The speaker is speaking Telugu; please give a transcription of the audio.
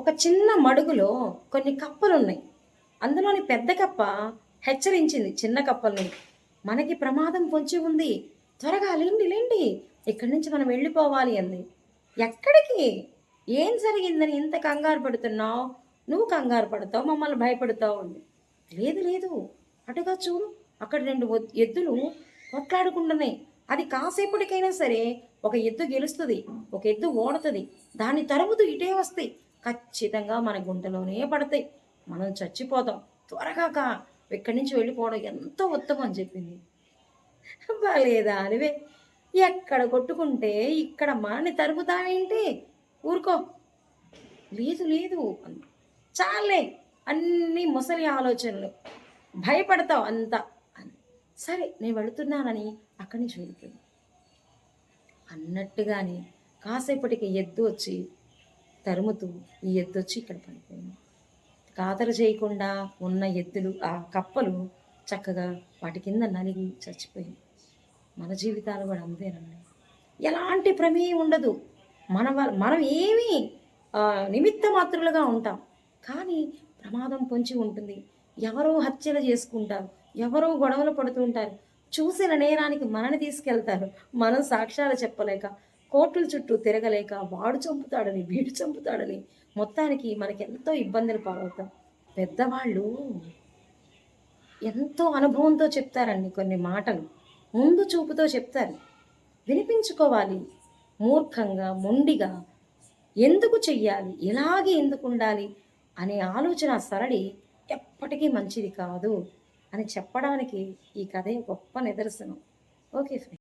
ఒక చిన్న మడుగులో కొన్ని కప్పలు ఉన్నాయి అందులోని పెద్ద కప్ప హెచ్చరించింది చిన్న కప్పల్ని మనకి ప్రమాదం పొంచి ఉంది. త్వరగా లేండి లేండి. ఇక్కడి నుంచి మనం వెళ్ళిపోవాలి అంది. ఎక్కడికి? ఏం జరిగిందని ఇంత కంగారు పడుతున్నావు? నువ్వు కంగారు పడతావు మమ్మల్ని భయపడతావు అంది. లేదు లేదు. అటుగా చూడు. అక్కడ రెండు ఎద్దులు కొట్లాడుకుంటున్నాయి. అది కాసేపటికైనా సరే ఒక ఎద్దు గెలుస్తుంది ఒక ఎద్దు ఓడుతుంది. దాని తరుముతూ ఇటే వస్తాయి. ఖచ్చితంగా మన గుంటలోనే పడతాయి. మనం చచ్చిపోతాం. త్వరగా ఇక్కడి నుంచి వెళ్ళిపోవడం ఎంతో ఉత్తమం అని చెప్పింది. బాగాలేదా అనివే. ఎక్కడ కొట్టుకుంటే ఇక్కడ మనని తరుముతావేంటి ఊరుకో. లేదు లేదు. చాలే. అన్ని ముసలి ఆలోచనలు. భయపడతావు అంతా. సరే నేను వెళుతున్నానని అక్కడి నుంచి వెళ్ళిపోయింది. అన్నట్టుగానే కాసేపటికి ఎద్దు వచ్చి తరుముతూ ఈ ఎద్దు వచ్చి ఇక్కడ పడిపోయింది. ఖాతరు చేయకుండా ఉన్న ఎద్దులు ఆ కప్పలు చక్కగా వాటి కింద నలిగి చచ్చిపోయింది మన జీవితాలు కూడా అంతేనండి. ఎలాంటి ప్రమేయం ఉండదు. మన వల్ల మనం ఏమీ నిమిత్త మాత్రులుగా ఉంటాం. కానీ ప్రమాదం పొంచి ఉంటుంది. ఎవరో హత్యలు చేసుకుంటారు. ఎవరో గొడవలు పడుతుంటారు చూసిన నేరానికి మనని తీసుకెళ్తారు. మనం సాక్ష్యాలు చెప్పలేక కోర్టుల చుట్టూ తిరగలేక వాడు చంపుతాడని వీడు చంపుతాడని మొత్తానికి మనకి ఎంతో ఇబ్బందులు పాలవుతాం. పెద్దవాళ్ళు ఎంతో అనుభవంతో చెప్తారండి కొన్ని మాటలు. ముందు చూపుతో చెప్తారు. వినిపించుకోవాలి. మూర్ఖంగా మొండిగా ఎందుకు చెయ్యాలి? ఇలాగే ఎందుకు ఉండాలి? అనే ఆలోచన సరళి ఎప్పటికీ మంచిది కాదు అని చెప్పడానికి ఈ కథ గొప్ప నిదర్శనం. Okay friend